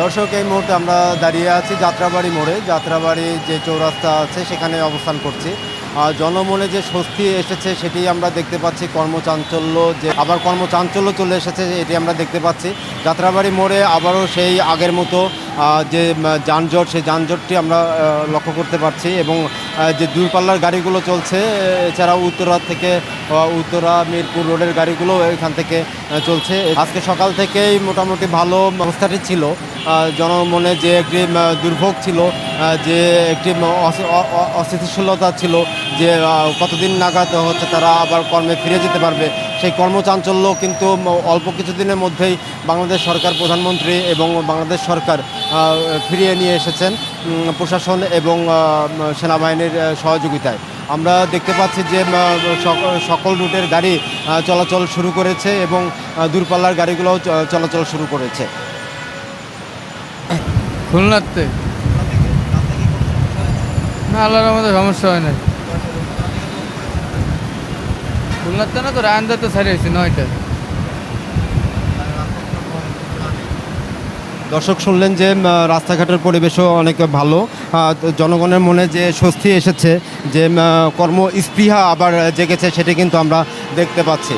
দর্শক, এই মুহূর্তে আমরা দাঁড়িয়ে আছি যাত্রাবাড়ি মোড়ে। যাত্রাবাড়ি যে চৌরাস্তা আছে, সেখানে অবস্থান করছি। আর জনমনে যে স্বস্তি এসেছে, সেটি আমরা দেখতে পাচ্ছি। কর্মচাঞ্চল্য যে, আবার কর্মচাঞ্চল্য চলে এসেছে, এটি আমরা দেখতে পাচ্ছি। যাত্রাবাড়ি মোড়ে আবারও সেই আগের মতো যে যানজট, সেই যানজটটি আমরা লক্ষ্য করতে পারছি এবং যে দূরপাল্লার গাড়িগুলো চলছে এছাড়াও উত্তরা থেকে উত্তরা মিরপুর রোডের গাড়িগুলো এখান থেকে চলছে। আজকে সকাল থেকেই মোটামুটি ভালো অবস্থাটি ছিল। জনমনে যে একটি দুর্ভোগ ছিল যে একটি অস্থিতিশীলতা ছিল, যে কতদিন নাগাদ হচ্ছে তারা আবার কর্মে ফিরে যেতে পারবে। সেই কর্মচাঞ্চল্য কিন্তু অল্প কিছুদিনের মধ্যেই বাংলাদেশ সরকার, প্রধানমন্ত্রী এবং বাংলাদেশ সরকার ফিরিয়ে নিয়ে এসেছেন প্রশাসন এবং সেনাবাহিনীর সহযোগিতায়। আমরা দেখতে পাচ্ছি যে সক- সকল রুটের গাড়ি চলাচল শুরু করেছে এবং দূরপাল্লার গাড়িগুলোও চলাচল শুরু করেছে। খুলনাতে না আল্লাহর আমাদের সমস্যা হয় নাই। খুলনাতে না তো রায়নদাতে ছাড়িয়েছি নয়টা দর্শক শুনলেন যে রাস্তাঘাটের পরিবেশও অনেক ভালো। জনগণের মনে যে স্বস্তি এসেছে যে উম, কর্ম স্পৃহা আবার জেগেছে সেটি কিন্তু আমরা দেখতে পাচ্ছি।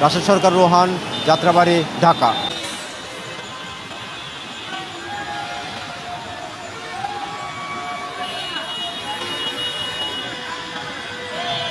রাশেদ সরকার রোহান যাত্রাবাড়ি ঢাকা।